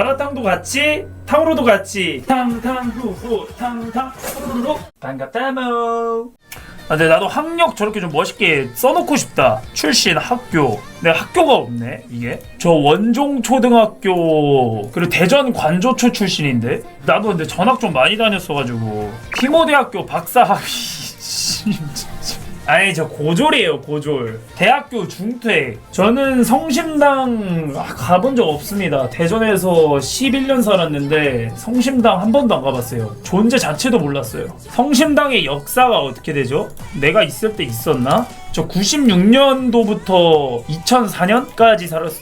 마라탕도 같이 탕후루도 같이. 탕탕후후 탕탕 후루루 반갑다모. 아 근데 나도 학력 저렇게 좀 멋있게 써놓고 싶다. 출신 학교. 내가 학교가 없네 이게. 저 원종 초등학교. 그리고 대전 관조초 출신인데. 나도 근데 전학 좀 많이 다녔어가지고. 티모대학교 박사학위. 진짜 아니 저 고졸이에요 고졸 대학교 중퇴 저는 성심당 아, 가본 적 없습니다 대전에서 11년 살았는데 성심당 한 번도 안 가봤어요 존재 자체도 몰랐어요 성심당의 역사가 어떻게 되죠? 내가 있을 때 있었나? 저 96년도부터 2004년까지 살았어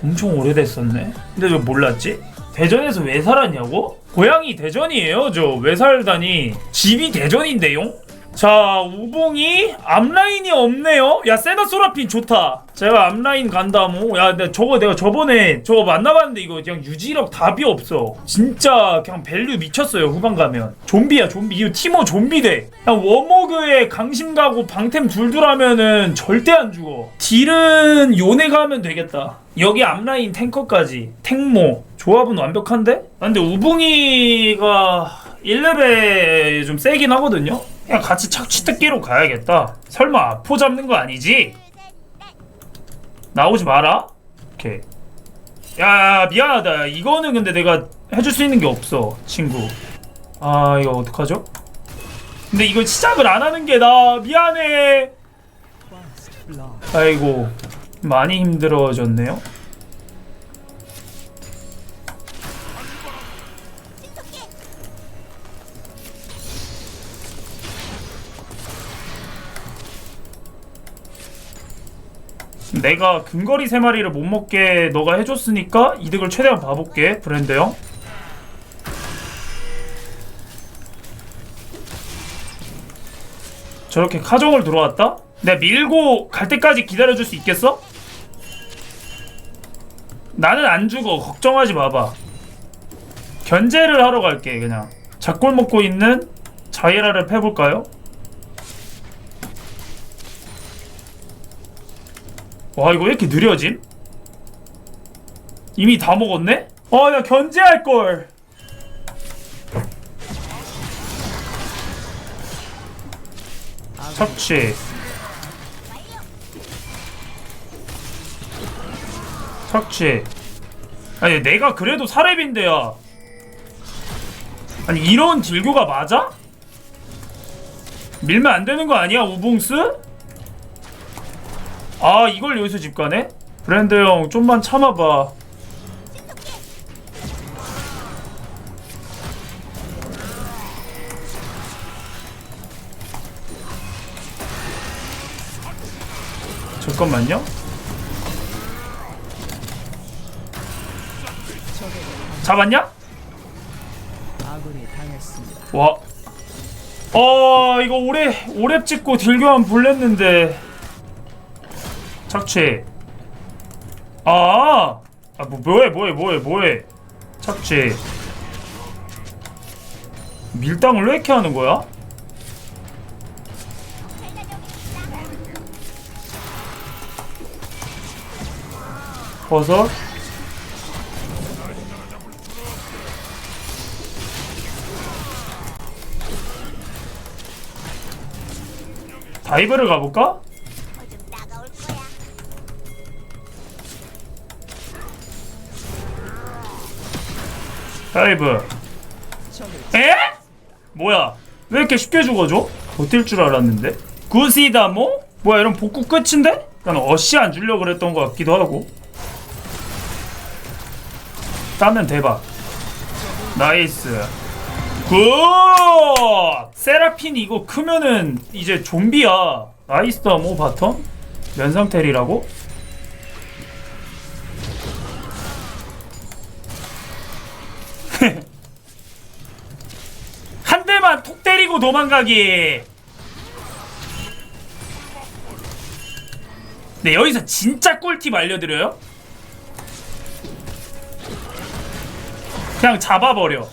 엄청 오래됐었네 근데 저 몰랐지? 대전에서 왜 살았냐고? 고향이 대전이에요 저 왜 살다니 집이 대전인데용? 자 우봉이 앞라인이 없네요. 야 세나소라핀 좋다. 제가 앞라인 간다 뭐야 근데 저거 내가 저번에 저거 만나봤는데 이거 그냥 유지력 답이 없어. 진짜 그냥 밸류 미쳤어요 후반 가면. 좀비야 좀비. 이거 티모 좀비대 그냥 워머그에 강심 가고 방템 둘둘 하면은 절대 안 죽어. 딜은 요네 가면 되겠다. 여기 앞라인 탱커까지. 탱모. 조합은 완벽한데? 아, 근데 우붕이가 1레벨 좀 세긴 하거든요 그냥 같이 착취 뜯기로 가야겠다. 설마 아포 잡는 거 아니지? 나오지 마라. 오케이. 야, 야, 미안하다. 이거는 근데 내가 해줄 수 있는 게 없어, 친구. 아, 이거 어떡하죠? 근데 이거 시작을 안 하는 게 나 미안해. 아이고, 많이 힘들어졌네요. 내가 근거리 세 마리를 못 먹게 너가 해줬으니까 이득을 최대한 봐볼게 브랜드 형. 저렇게 카정을 들어왔다? 내가 밀고 갈 때까지 기다려줄 수 있겠어? 나는 안 죽어 걱정하지 마봐 견제를 하러 갈게 그냥 작골 먹고 있는 자이라를 패볼까요? 와 이거 왜 이렇게 느려짐? 이미 다 먹었네? 아야 견제할 걸. 섭취. 섭취. 아니 내가 그래도 사렙인데야. 아니 이런 딜교가 맞아? 밀면 안 되는 거 아니야 우붕스? 아 이걸 여기서 집 가네? 브랜드 형 좀만 참아봐 잠깐만요 잡았냐? 와. 어, 이거 오래 오래 찍고 딜교환 불렸는데. 착취. 아. 아, 뭐 뭐해? 뭐해? 뭐해? 뭐해? 착취. 밀당을 왜 이렇게 하는 거야? 버섯 다이브를 가볼까? 다이브 에? 뭐야 왜 이렇게 쉽게 죽어줘? 버틸 줄 알았는데 구시다모? 뭐야 이런 복구 끝인데? 난 어시 안 주려고 그랬던 것 같기도 하고 따면 대박 나이스 굿 세라핀 이거 크면은 이제 좀비야 나이스 다모 바텀? 면상텔이라고? 때리고 도망가기. 네 여기서 진짜 꿀팁 알려드려요. 그냥 잡아버려.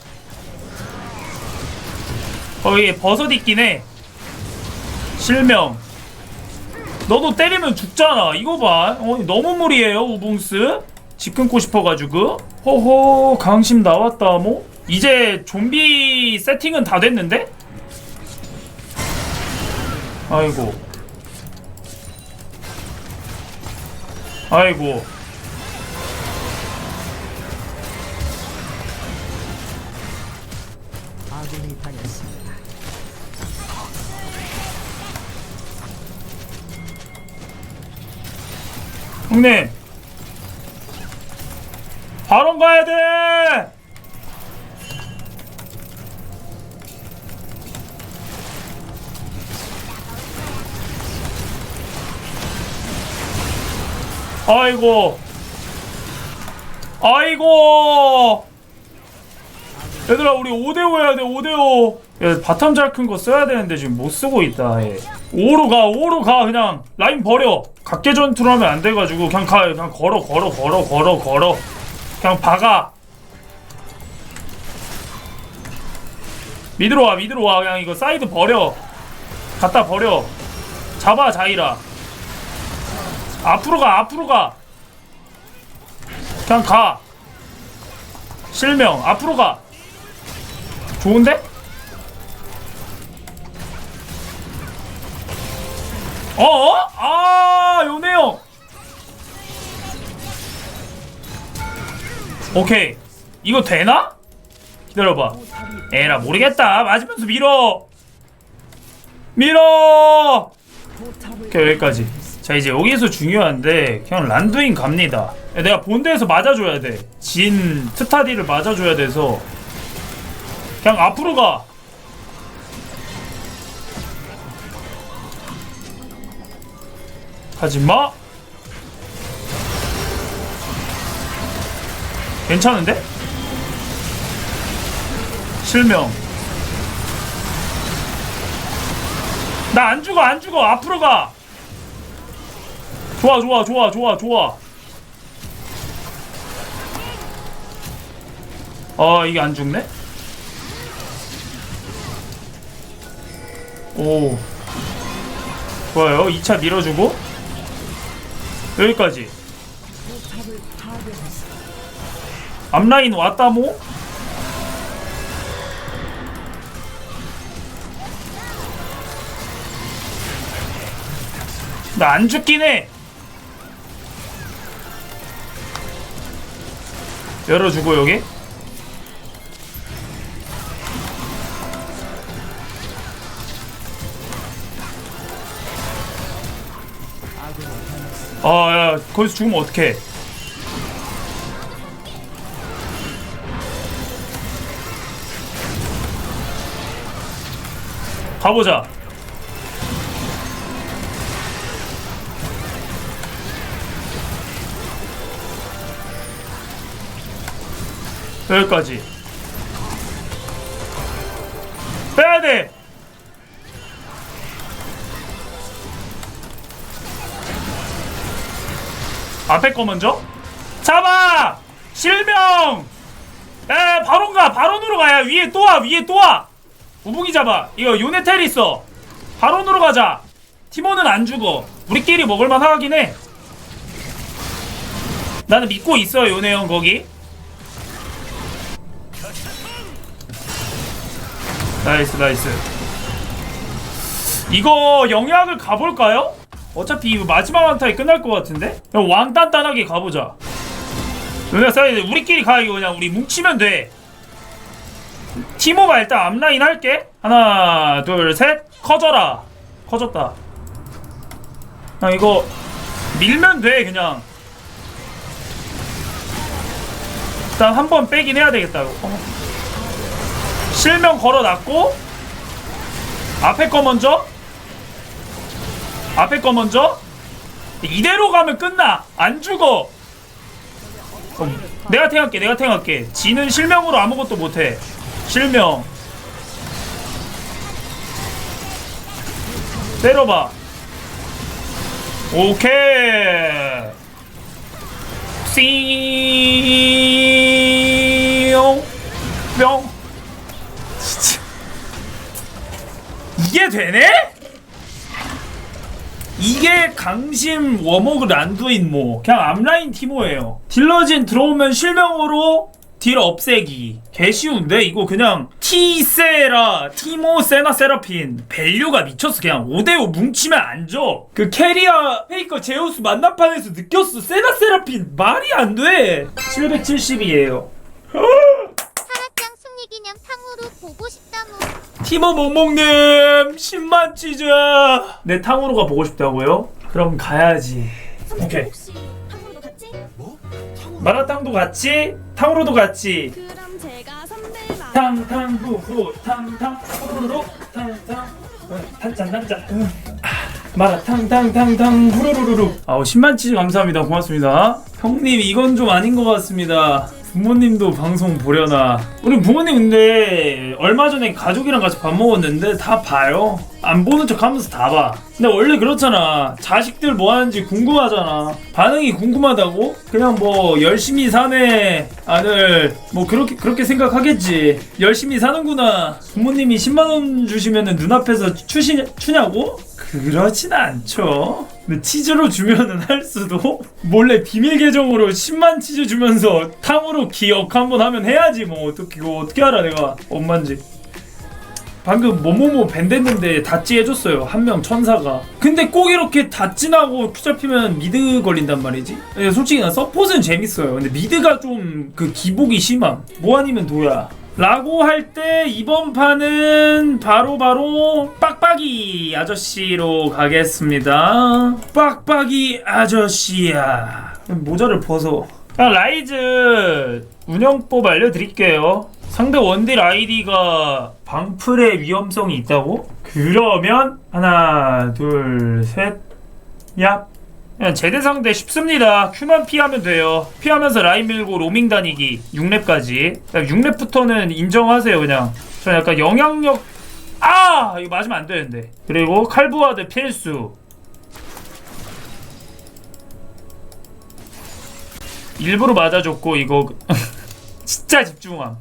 거기 버섯 있긴 해. 실명. 너도 때리면 죽잖아. 이거 봐. 어, 너무 무리해요, 우붕스. 집 끊고 싶어가지고 호호 강심 나왔다 뭐 이제 좀비 세팅은 다 됐는데 아이고. 아이고. 아군이 당했습니다. 형님. 바로 가야 돼 아이고. 아이고. 얘들아 우리 5대5 해야 돼 5대5 야, 바텀 잘 큰 거 써야 되는데 지금 못 쓰고 있다 얘. 5로 가 5로 가 그냥. 라인 버려. 각계 전투로 하면 안 돼가지고 그냥 가 그냥 걸어 걸어 걸어 걸어 걸어. 그냥 박아. 미드로 와 미드로 와. 그냥 이거 사이드 버려. 갖다 버려. 잡아 자이라 앞으로 가 앞으로 가. 그냥 가. 실명 앞으로 가. 좋은데? 어어? 아 요네요. 오케이. 이거 되나? 기다려봐. 에라 모르겠다. 맞으면서 밀어. 밀어. 오케이 여기까지 자 이제 여기서 중요한데 그냥 란두인 갑니다. 야, 내가 본대에서 맞아줘야 돼진 트타디를 맞아줘야 돼서. 그냥 앞으로 가. 가지마. 괜찮은데? 실명. 나 안 죽어 안 죽어. 앞으로 가 좋아 좋아 좋아 좋아 좋아. 아 이게 안 죽네? 오. 좋아요. 2차 밀어주고. 여기까지. 앞라인 왔다 뭐? 나안 죽긴 해 열어주고 여기. 아야 거기서 죽으면 어떡해 가보자 여기까지. 빼야돼! 앞에 거 먼저? 잡아! 실명! 에 바론 가! 바론으로 가야. 위에 또 와 위에 또와. 우붕이 잡아. 이거 요네텔 있어. 바론으로 가자. 티모는 안 죽어. 우리끼리 먹을만 하긴 해. 나는 믿고 있어 요네 형 거기 나이스 나이스 이거 영약을 가볼까요? 어차피 마지막 한타에 끝날 것 같은데? 그냥 왕단단하게 가보자. 사이드 우리끼리 가 이거 그냥 우리 뭉치면 돼. 티모가 일단 앞라인 할게. 하나, 둘, 셋. 커져라. 커졌다. 그냥 이거 밀면 돼 그냥. 일단 한 번 빼긴 해야 되겠다. 어. 실명 걸어놨고 앞에 거 먼저. 앞에 거 먼저? 이대로 가면 끝나. 안 죽어. 어, 내가 탱할게 내가 탱할게. 지는 실명으로 아무것도 못해. 실명. 때려봐. 오케이. 씨뿅 이게 되네? 이게 강심 워머그 란두인 모 그냥 앞라인 티모예요. 딜러진 들어오면 실명으로 딜 없애기. 개 쉬운데? 이거 그냥 티세라 티모 세나 세라핀. 밸류가 미쳤어. 그냥 5대5 뭉치면 안줘그 캐리아 페이커 제우스 만나판에서 느꼈어. 세나 세라핀 말이 안돼. 770이에요. 사라짱 승리 기념 탕후루 보고 싶다무. 티모 몽몽님 10만 치즈. 내 탕후루가 보고 싶다고요? 그럼 가야지. 오케이. 혹시? 마라탕도 같이 탕후루도 같이. 마 탕탕 후후 탕탕 후루루 탕탕. 탄짠 탄짠 마라탕 탕탕탕 후루루루루 아우 10만 치즈 감사합니다. 고맙습니다. 형님 이건 좀 아닌 것 같습니다 부모님도 방송 보려나. 우리 부모님 근데 얼마 전에 가족이랑 같이 밥 먹었는데 다 봐요. 안 보는 척 하면서 다봐. 근데 원래 그렇잖아. 자식들 뭐 하는지 궁금하잖아. 반응이 궁금하다고? 그냥 뭐 열심히 사네 아들. 뭐 그렇게 그렇게 생각하겠지. 열심히 사는구나. 부모님이 10만 원 주시면은 눈앞에서 추시, 추냐고? 그렇진 않죠. 근데 치즈로 주면은 할 수도. 몰래 비밀 계정으로 10만 치즈 주면서 탕으로 기억 한번 하면 해야지 뭐. 어떻게 이거 어떻게 알아 내가. 엄만지. 방금 뭐뭐뭐 밴댔는데 다찌 해줬어요. 한 명 천사가. 근데 꼭 이렇게 다찌나고 큐 잡히면 미드 걸린단 말이지. 근데 솔직히 난 서폿은 재밌어요. 근데 미드가 좀 그 기복이 심함. 뭐 아니면 도야 라고 할 때 이번 판은 바로 바로 빡빡이 아저씨로 가겠습니다. 빡빡이 아저씨야. 모자를 벗어. 아, 라이즈 운영법 알려드릴게요. 상대 원딜 아이디가 방풀의 위험성이 있다고? 그러면 하나 둘셋야 그냥 제대 상 대 쉽습니다. 큐만 피하면 돼요. 피하면서 라인 밀고 로밍 다니기. 6렙까지. 6렙부터는 인정하세요 그냥. 저 약간 영향력 아! 이거 맞으면 안 되는데. 그리고 칼부와드 필수. 일부러 맞아줬고 이거. 진짜 집중함.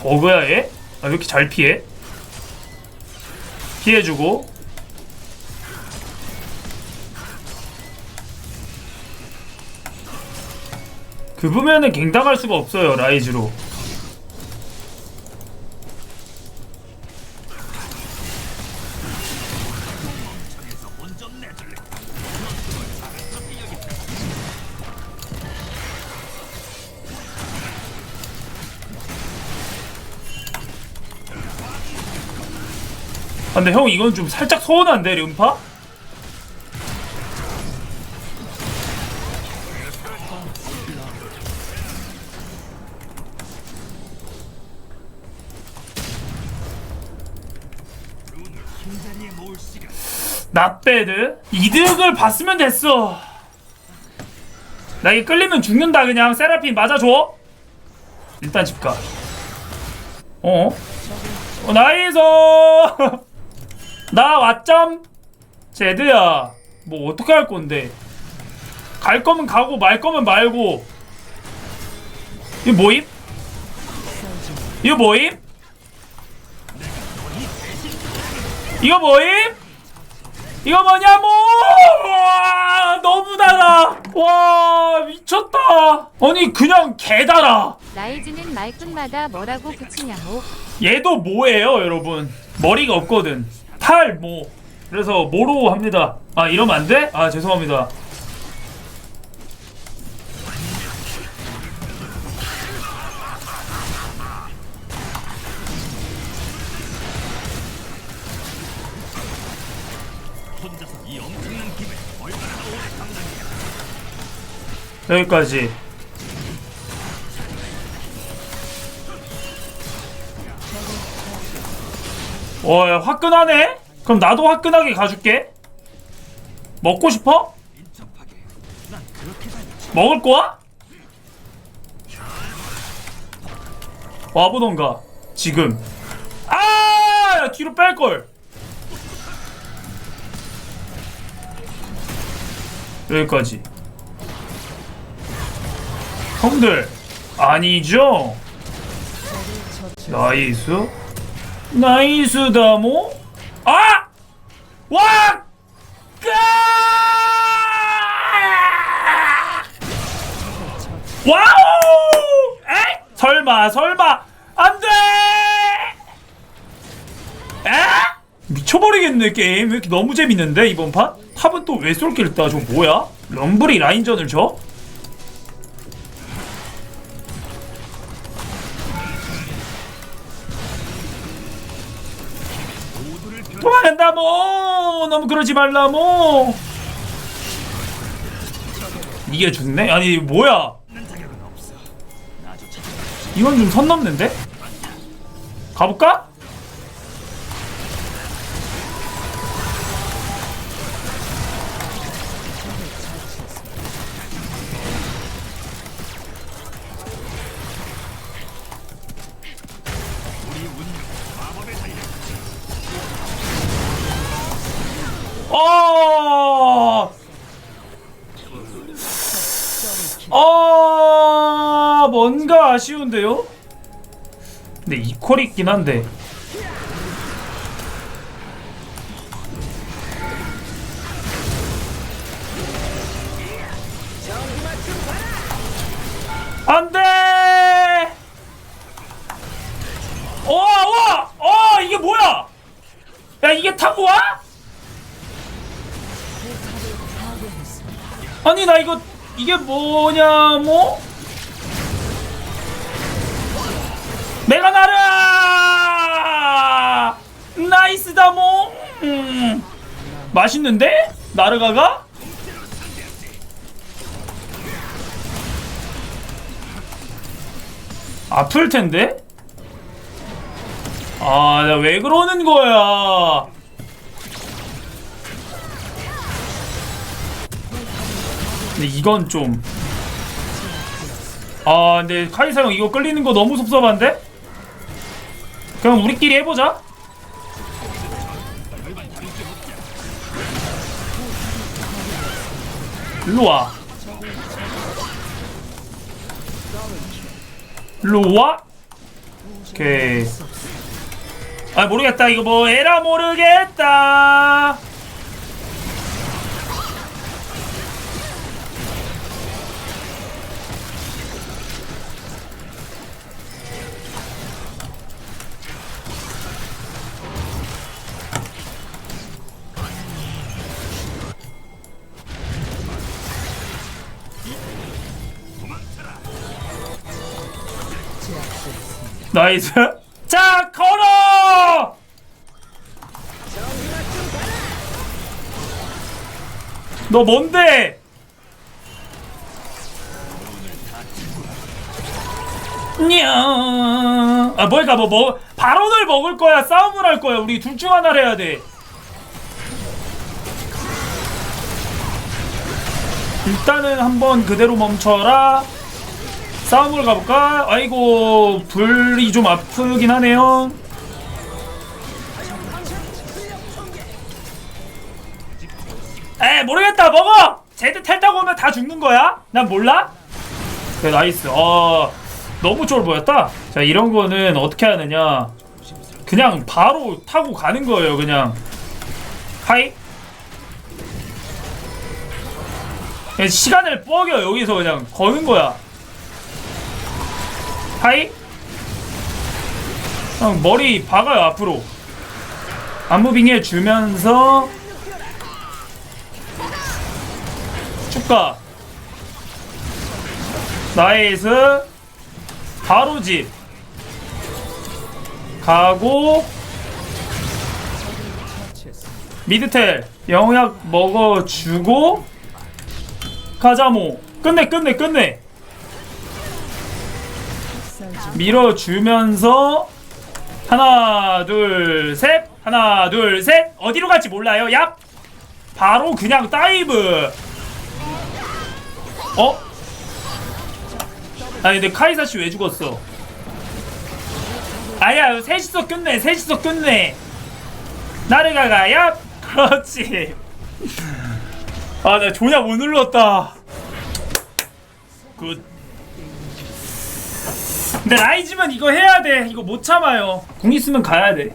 버그야 얘? 아, 왜 이렇게 잘 피해? 피해주고 그부면은 갱당할 수가 없어요 라이즈로 아, 근데 형 이건 좀 살짝 서운한데 륜파? 나배드? 이득을 봤으면 됐어. 나 이게 끌리면 죽는다 그냥. 세라핀 맞아줘. 일단 집가. 어? 어 나이스! 나 왔점? 제드야 뭐 어떻게 할 건데? 갈 거면 가고 말 거면 말고. 이거 뭐임? 이거 뭐임? 이거 뭐임? 이거 뭐냐고! 와, 너무 달아! 와, 미쳤다! 아니, 그냥 개 달아! 라이즈는 말끝마다 뭐라고 붙이냐고 얘도 뭐예요, 여러분? 머리가 없거든. 탈, 뭐. 그래서 뭐로 합니다. 아, 이러면 안 돼? 아, 죄송합니다. 여기까지. 와, 야, 화끈하네? 그럼 나도 화끈하게 가줄게. 먹고 싶어? 먹을 거야? 와보던가. 지금. 아! 야, 뒤로 뺄걸. 여기까지. 형들, 아니죠? 나이스. 나이스다 뭐? 아! 와! 까! 와우! 에? 설마 설마 안돼! 에? 미쳐버리겠네 게임 왜 이렇게 너무 재밌는데 이번 판? 탑은 또 왜 쏠길 따? 저 뭐야? 럼블이 라인전을 져? 도망간다 뭐 너무 그러지 말라 뭐 이게 죽네? 아니 뭐야 이건 좀 선 넘는데? 가볼까? 아쉬운데요? 근데 이퀄 있긴 한데. 안 돼! 어, 와! 어, 이게 뭐야? 야, 이게 타고 와? 아니 나 이거 이게 뭐냐 뭐? 내가 나르 나이스다 뭐 음. 맛있는데 나르가가 아플 텐데 아왜 그러는 거야 근데 이건 좀. 아, 근데 카이사 형 이거 끌리는 거 너무 섭섭한데? 그럼 우리끼리 해보자. 일로 와. 일로 와. 오케이. 아 모르겠다 이거 뭐 에라 모르겠다. 나이스. 자, 걸어! 너 뭔데? 냐. 아, 뭘까, 뭐, 뭐, 발언을 먹을 거야, 싸움을 할 거야. 우리 둘 중 하나를 해야 돼. 일단은 한번 그대로 멈춰라. 싸움을 가볼까? 아이고 불이 좀 아프긴 하네요. 에 모르겠다 먹어. 제드 탈다고 오면 다 죽는 거야? 난 몰라. 그래 나이스. 어 너무 쫄 보였다. 자 이런 거는 어떻게 하느냐? 그냥 바로 타고 가는 거예요. 그냥 하이. 그냥 시간을 뻐겨 여기서 그냥 거는 거야. 하이? 형 머리 박아요 앞으로. 안무빙 해주면서 축가. 나이스. 바로 집. 가고. 미드텔. 영약 먹어주고. 가자모. 끝내 끝내 끝내 밀어주면서 하나 둘 셋. 하나 둘 셋. 어디로 갈지 몰라요. 얍. 바로 그냥 다이브. 어? 아니 근데 카이사씨 왜 죽었어? 아야 셋이서 끝내 셋이서 끝내. 나르가가 얍. 그렇지. 아나 조냐 못 눌렀다. 굿 근데 라이즈면 이거 해야 돼. 이거 못 참아요. 공 있으면 가야 돼.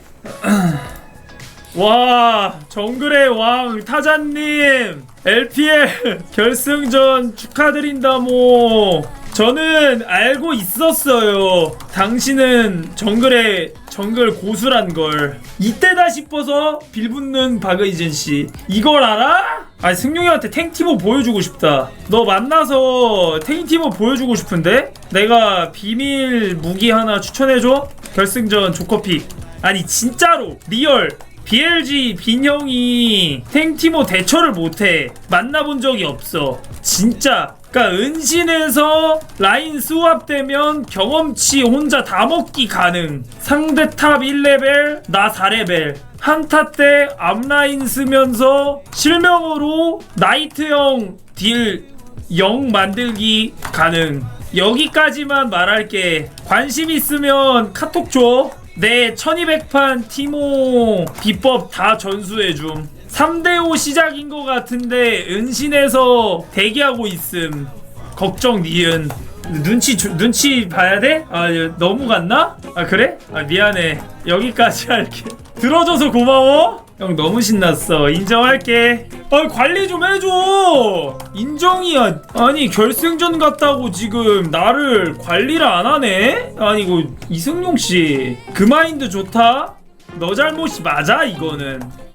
와 정글의 왕 타자님 LPL 결승전 축하드린다 모. 저는 알고 있었어요. 당신은 정글의 정글 고수란 걸. 이때다 싶어서 빌붙는 박의진 씨. 이걸 알아? 아니 승용이한테 탱티모 보여주고 싶다. 너 만나서 탱티모 보여주고 싶은데? 내가 비밀 무기 하나 추천해줘. 결승전 조커픽 아니 진짜로. 리얼 BLG 빈형이 탱티모 대처를 못해 만나본 적이 없어. 진짜. 그니까 은신에서 라인 스왑되면 경험치 혼자 다 먹기 가능. 상대 탑 1레벨 나 4레벨. 한타 때 앞라인 쓰면서 실명으로 나이트형 딜 0 만들기 가능. 여기까지만 말할게. 관심 있으면 카톡 줘. 내 1200판 티모 비법 다 전수해줌. 3대5 시작인 것 같은데 은신에서 대기하고 있음. 걱정 니은. 눈치 주- 눈치 봐야 돼? 아 너무 갔나? 아 그래? 아 미안해. 여기까지 할게. 들어줘서 고마워. 형 너무 신났어. 인정할게. 아 관리 좀 해줘. 인정이야. 아니 결승전 갔다고 지금 나를 관리를 안 하네? 아니 이거 이승용 씨그 마인드 좋다. 너 잘못이 맞아 이거는.